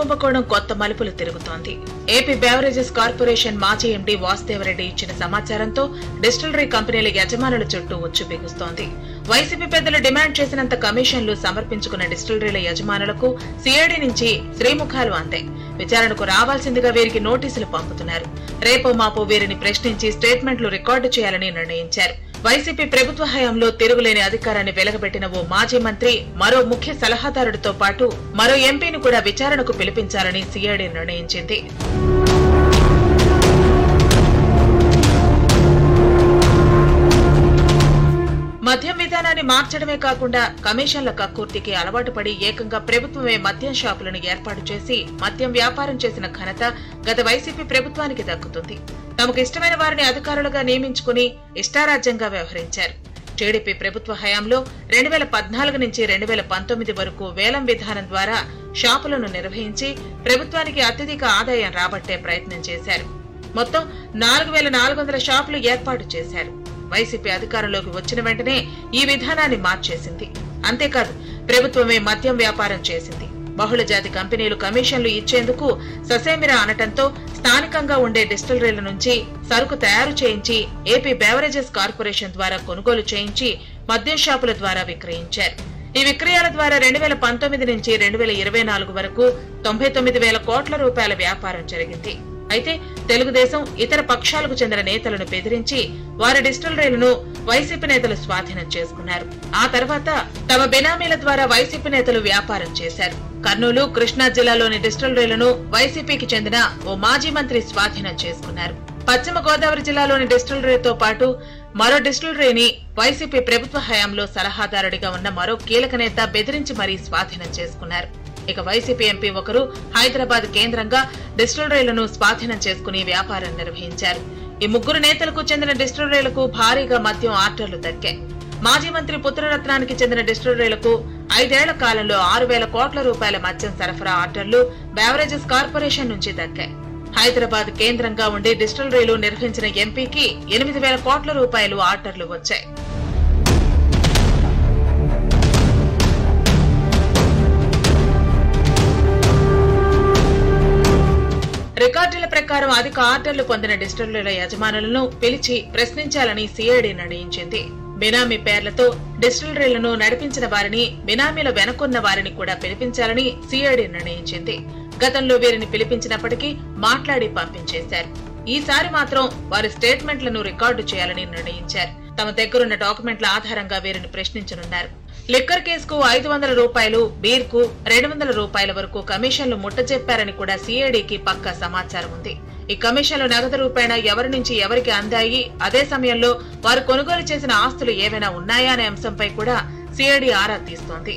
కుంభకోణం కొత్త మలుపులు తిరుగుతోంది. ఏపీ బెవరేజెస్ కార్పొరేషన్ మాజీ ఎండీ వాసుదేవరెడ్డి ఇచ్చిన సమాచారంతో డిస్టిలరీ కంపెనీల యజమానుల చుట్టూ ఉచ్చు బిగుస్తోంది. వైసీపీ పెద్దలు డిమాండ్ చేసినంత కమిషన్లు సమర్పించుకున్న డిస్టిలరీల యజమానులకు సిఐడి నుంచి శ్రీముఖాలు అందాయి. విచారణకు రావాల్సిందిగా వీరికి నోటీసులు పంపుతున్నారు. రేపో మాపో వీరిని ప్రశ్నించి స్టేట్మెంట్లు రికార్డు చేయాలని నిర్ణయించారు. వైసీపీ ప్రభుత్వ హయాంలో తిరుగులేని అధికారాన్ని వెలగబెట్టిన ఓ మాజీ మంత్రి మరో ముఖ్య సలహాదారుడితో పాటు మరో ఎంపీని కూడా విచారణకు పిలిపించాలని సిఐడి నిర్ణయించింది. మద్యం విధానాన్ని మార్చడమే కాకుండా కమిషన్ల కక్కుర్తికి అలవాటు పడి ఏకంగా ప్రభుత్వమే మద్యం షాపులను ఏర్పాటు చేసి మద్యం వ్యాపారం చేసిన ఘనత గత వైసీపీ ప్రభుత్వానికి దక్కుతుంది. తమకు ఇష్టమైన వారిని అధికారులుగా నియమించుకుని ఇష్టారాజ్యంగా వ్యవహరించారు. టీడీపీ ప్రభుత్వ హయాంలో రెండు వేల పద్నాలుగు నుంచి రెండు వేల పంతొమ్మిది వరకు వేలం విధానం ద్వారా షాపులను నిర్వహించి ప్రభుత్వానికి అత్యధిక ఆదాయం రాబట్టే ప్రయత్నం చేశారు. మొత్తం నాలుగు వేల నాలుగు వందల షాపులు ఏర్పాటు చేశారు. వైసీపీ అధికారంలోకి వచ్చిన వెంటనే ఈ విధానాన్ని మార్చేసింది. అంతేకాదు ప్రభుత్వమే మద్యం వ్యాపారం చేసింది. బహుళ జాతి కంపెనీలు కమిషన్లు ఇచ్చేందుకు ససేమిరా అనటంతో స్థానికంగా ఉండే డిస్టిలరీల నుంచి సరుకు తయారు చేయించి ఏపీ బెవరేజెస్ కార్పొరేషన్ ద్వారా కొనుగోలు చేయించి మద్యం షాపుల ద్వారా విక్రయించారు. ఈ విక్రయాల ద్వారా రెండు వేల పంతొమ్మిది నుంచి రెండు వేల ఇరవై నాలుగు వరకు తొంభై తొమ్మిది వేల కోట్ల రూపాయల వ్యాపారం జరిగింది. అయితే తెలుగుదేశం ఇతర పక్షాలకు చెందిన నేతలను బెదిరించి వారి డిస్టిలరీలను వైసీపీ నేతలు స్వాధీనం చేసుకున్నారు. ఆ తర్వాత తమ బెనామీల ద్వారా వైసీపీ నేతలు వ్యాపారం చేశారు. కర్నూలు కృష్ణా జిల్లాలోని డిస్టిలరీలను వైసీపీకి చెందిన ఓ మాజీ మంత్రి స్వాధీనం చేసుకున్నారు. పశ్చిమ గోదావరి జిల్లాలోని డిస్టిలరీతో పాటు మరో డిస్టిలరీని వైసీపీ ప్రభుత్వ హయాంలో సలహాదారుడిగా ఉన్న మరో కీలక నేత బెదిరించి మరీ స్వాధీనం చేసుకున్నారు. ఇక వైసీపీ ఎంపీ ఒకరు హైదరాబాద్ కేంద్రంగా డిస్టిలరీలను స్వాధీనం చేసుకుని వ్యాపారం నిర్వహించారు. ఈ ముగ్గురు నేతలకు చెందిన డిస్టిలరీలకు భారీగా మద్యం ఆర్డర్లు దక్కాయి మాజీ మంత్రి పుత్రరత్నానికి చెందిన డిస్టిలరీలకు ఐదేళ్ళ కాలంలో ఆరు వేల కోట్ల రూపాయల మద్యం సరఫరా ఆర్డర్లు బెవరేజెస్ కార్పొరేషన్ నుంచి దక్కాయి హైదరాబాద్ కేంద్రంగా ఉండి డిస్టిలరీలు నిర్వహించిన ఎంపీకి ఎనిమిది వేల కోట్ల రూపాయలు ఆర్డర్లు వచ్చాయి. రికార్డుల ప్రకారం అధిక ఆర్డర్లు పొందిన డిస్టిలరీల యజమానులను పిలిచి ప్రశ్నించాలని సిఐడి నిర్ణయించింది. బినామీ పేర్లతో డిస్టిలరీలను నడిపించిన వారిని బినామీలో వెనకున్న వారిని కూడా పిలిపించాలని సిఐడి నిర్ణయించింది. గతంలో వీరిని పిలిపించినప్పటికీ మాట్లాడి పంపించేశారు. ఈసారి మాత్రం వారి స్టేట్మెంట్లను రికార్డు చేయాలని నిర్ణయించారు. తమ దగ్గరున్న డాక్యుమెంట్ల ఆధారంగా వీరిని ప్రశ్నించనున్నారు. లిక్కర్ కేసుకు ఐదు వందల రూపాయలు బీర్కు రెండు వందల రూపాయల వరకు కమిషన్లు ముట్టజెప్పారని కూడా సీఐడికి పక్కా సమాచారం ఉంది. ఈ కమిషన్లు నగదు రూపాయన ఎవరి నుంచి ఎవరికి అందాయి అదే సమయంలో వారు కొనుగోలు చేసిన ఆస్తులు ఏవైనా ఉన్నాయా అనే అంశంపై కూడా సిఐడి ఆరా తీస్తోంది.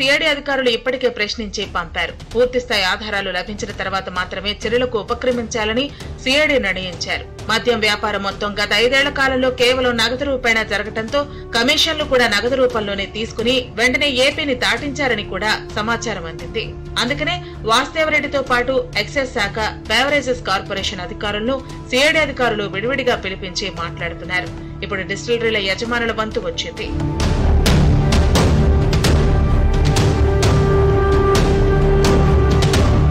సిఐడి అధికారులు ఇప్పటికే ప్రశ్నించి పంపారు. పూర్తిస్థాయి ఆధారాలు లభించిన తర్వాత మాత్రమే చర్యలకు ఉపక్రమించాలని సిఐడి నిర్ణయించారు. మద్యం వ్యాపారం మొత్తం గత ఐదేళ్ళ కాలంలో కేవలం నగదు రూపాయన జరగడంతో కమిషన్లు కూడా నగదు రూపంలోనే తీసుకుని వెంటనే ఏపీని దాటించారని కూడా సమాచారం అందింది. అందుకనే వాసుదేవరెడ్డితో పాటు ఎక్సైజ్ శాఖ బెవరేజెస్ కార్పొరేషన్ అధికారులను సిఐడి అధికారులు విడివిడిగా పిలిపించి మాట్లాడుతున్నారు. ఇప్పుడు డిస్టిలరీల యజమానుల వంతు వచ్చింది.